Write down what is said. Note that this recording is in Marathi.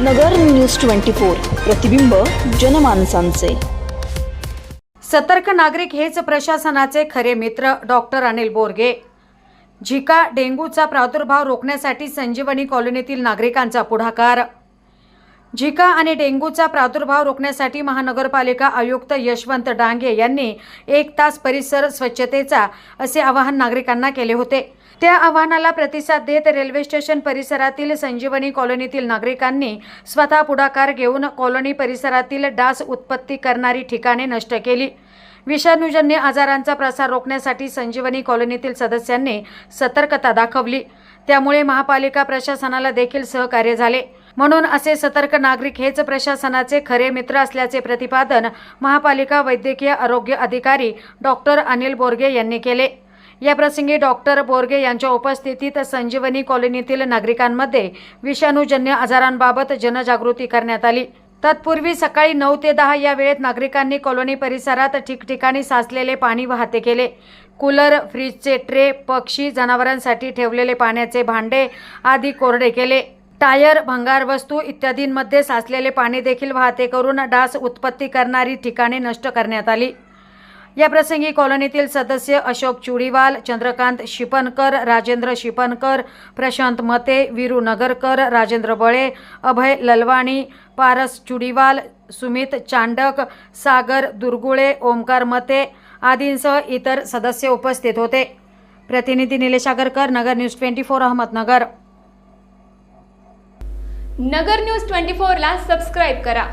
नगर न्यूज ट्वेंटी फोर प्रतिबिंब जनमानसांचे. सतर्क नागरिक हेच प्रशासनाचे खरे मित्र डॉक्टर अनिल बोरगे. झिका डेंग्यूचा प्रादुर्भाव रोखण्यासाठी संजीवनी कॉलनीतील नागरिकांचा पुढाकार. झिका आणि डेंग्यूचा प्रादुर्भाव रोखण्यासाठी महानगरपालिका आयुक्त यशवंत डांगे यांनी एक तास परिसर स्वच्छतेचा असे आवाहन नागरिकांना केले होते. त्या आव्हानाला प्रतिसाद देत रेल्वे स्टेशन परिसरातील संजीवनी कॉलनीतील नागरिकांनी स्वतः पुढाकार घेऊन कॉलनी परिसरातील डास उत्पत्ती करणारी ठिकाणे नष्ट केली. विषाणूजन्य आजारांचा प्रसार रोखण्यासाठी संजीवनी कॉलनीतील सदस्यांनी सतर्कता दाखवली. त्यामुळे महापालिका प्रशासनाला देखील सहकार्य झाले. म्हणून असे सतर्क नागरिक हेच प्रशासनाचे खरे मित्र असल्याचे प्रतिपादन महापालिका वैद्यकीय आरोग्य अधिकारी डॉक्टर अनिल बोरगे यांनी केले. या प्रसंगी डॉक्टर बोरगे यांच्या उपस्थितीत संजीवनी कॉलनीतील नागरिकांमध्ये विषाणूजन्य आजारांबाबत जनजागृती करण्यात आली. तत्पूर्वी सकाळी नऊ ते दहा या वेळेत नागरिकांनी कॉलनी परिसरात ठिकठिकाणी साचलेले पाणी वाहते केले. कूलर फ्रीजचे ट्रे पक्षी जनावरांसाठी ठेवलेले पाण्याचे भांडे आदी कोरडे केले. टायर भंगार वस्तू इत्यादींमध्ये साचलेले पाणी देखील वाहते करून डास उत्पत्ती करणारी ठिकाणे नष्ट करण्यात आली. या प्रसंगी कॉलनीतील सदस्य अशोक चुडीवाल चंद्रकांत शिपनकर राजेंद्र शिपनकर प्रशांत मते वीरू नगरकर राजेंद्र बळे अभय ललवाणी पारस चुडीवाल सुमित चांडक सागर दुर्गुळे ओमकार मते आदींसह इतर सदस्य उपस्थित होते. प्रतिनिधी Nilesh Agarkar Nagar news twenty four Ahmednagar. Nagar news twenty फोरला सबस्क्राईब करा.